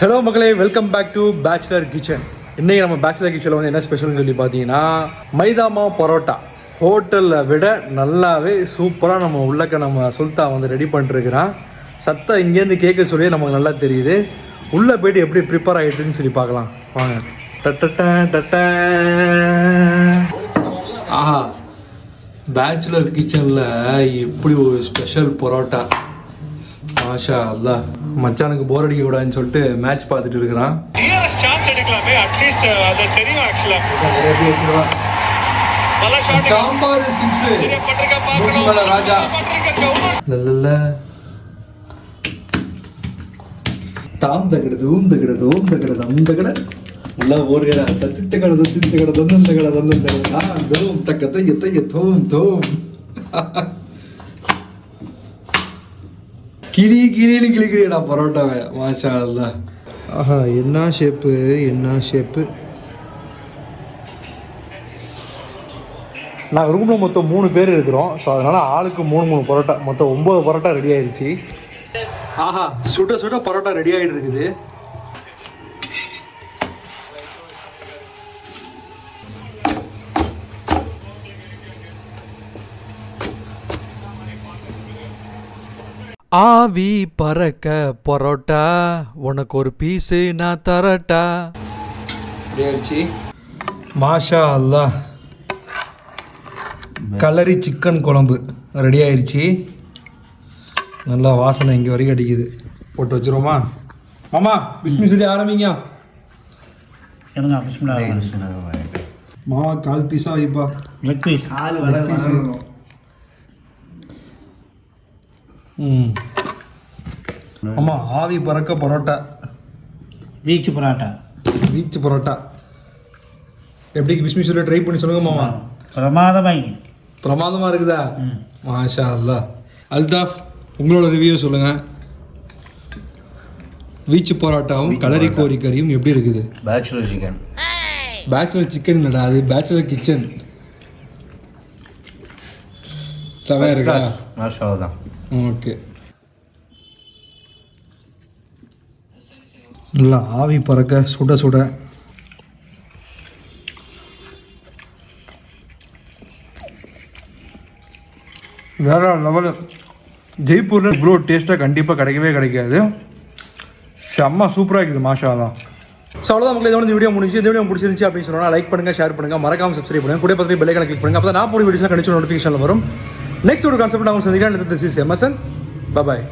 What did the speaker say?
Hello மக்களே. Welcome back to bachelor kitchen இன்னைக்கு நம்ம பேச்சுலர் கிச்சனில் வந்து என்ன ஸ்பெஷல்னு சொல்லி பார்த்தீங்கன்னா மைதா மாவு பரோட்டா. ஹோட்டலில் விட நல்லாவே சூப்பராக நம்ம உள்ளக்க நம்ம சுல்தா வந்து ரெடி பண்ணிட்டுருக்கிறான். சத்தம் இங்கேருந்து கேட்க சொல்லி நமக்கு நல்லா தெரியுது. உள்ளே போயிட்டு எப்படி ப்ரிப்பேர் ஆகிட்டுன்னு சொல்லி பார்க்கலாம். வாங்க. டட்டட்டா, ஆஹா. பேச்சுலர் கிச்சனில் இப்படி ஒரு ஸ்பெஷல் பரோட்டா? மாஷா அல்லா மச்சானுக்கு போர் அடிக்க கூடாதுன்னு சொல்லிட்டு மேட்ச் பார்த்துட்டு இருக்கிறான். சான்ஸ் எடுக்கலாமே? அட்லீஸ்ட் அது தெரியும் ஆக்சுவலா சாம்பார் சிக்ஸ் ராஜா. தாம் தகடு தூம் தகடு தூம் தகடு. தம் தகட நல்லா தத்தித்த கட தத்தித்த கட தந்தந்த கட தந்தந்த கட ஆ தூம் தக்க தைய தைய தூம். தூம் கிளி கிளின்னு கிளிக்கிறியடா பரோட்டாவை. மாஷா அல்லா ஆஹா என்ன ஷேப்பு என்ன ஷேப்பு நாங்கள் ரூமில் மொத்தம் மூணு பேர் இருக்கிறோம். ஸோ அதனால் ஆளுக்கு மூணு மூணு பரோட்டா. மொத்தம் ஒம்பது பரோட்டா ரெடி ஆயிடுச்சு ஆஹா சுட சுட பரோட்டா ரெடி ஆகிட்டு இருக்குது. ஆவி பறக்க பரோட்டா உனக்கு ஒரு பீஸு நான் தரட்டா? ஆயிடுச்சு மாஷா அல்லாஹ். கலரி சிக்கன் குழம்பு ரெடி ஆயிருச்சு. நல்லா வாசனை இங்கே வரைக்கும் அடிக்குது. போட்டு வச்சிருவோமா? மாமா பிஸ்மி சொல்லி ஆரம்பிங்க. மாமா கால் பீஸா வைப்பா. லெக் பீஸ் லெக் பீஸு ஆமாம் ஆவி பறக்க பரோட்டா. வீச்சு பரோட்டா. வீச்சு பரோட்டா. எப்படி பிஸ்மி சொல்லி ட்ரை பண்ணி சொல்லுங்க மாமா. பிரமாதமாய். பிரமாதமாக இருக்குதா? மாஷா அல்லா அல்தாஃப் உங்களோட ரிவ்யூ சொல்லுங்க. வீச்சு பரோட்டாவும் கலரி கோரி கறியும் எப்படி இருக்குது? பேச்சுலர் சிக்கன் பேச்சுலர் சிக்கன் இல்லடா அது பேச்சுலர் கிச்சன் செவையா இருக்கா? மாஷா தான் ஓகே. நல்லா ஆவி பறக்க சுட சுட. வேற லெவலு ஜெய்ப்பூரில் இவ்வளோ டேஸ்ட்டாக கண்டிப்பாக கிடைக்கவே கிடைக்காது. செம்ம சூப்பராக இருக்குது மாஷா தான் ஸோ அவ்வளோதான் மக்களே இதோட இந்த வீடியோ முடிஞ்சு இந்த வீடியோ பிடிச்சிருந்துச்சு அப்படின்னு சொன்னா லைக் பண்ணுங்க ஷேர் பண்ணுங்க. மறக்காம சப்ஸ்கிரைப் பண்ணுங்க. கூட பற்றி பெல்லைக்கனை கிளிக் பண்ணுங்க. அப்போ நான் போகிற வீடியோஸ்லாம் கண்டிப்பாக நோட்டிஃபிகேஷனில் வரும். நெக்ஸ்ட் ஒரு கான்செப்ட் நான் உங்களுக்கு சந்திக்கிறேன். This is எமசன் bye bye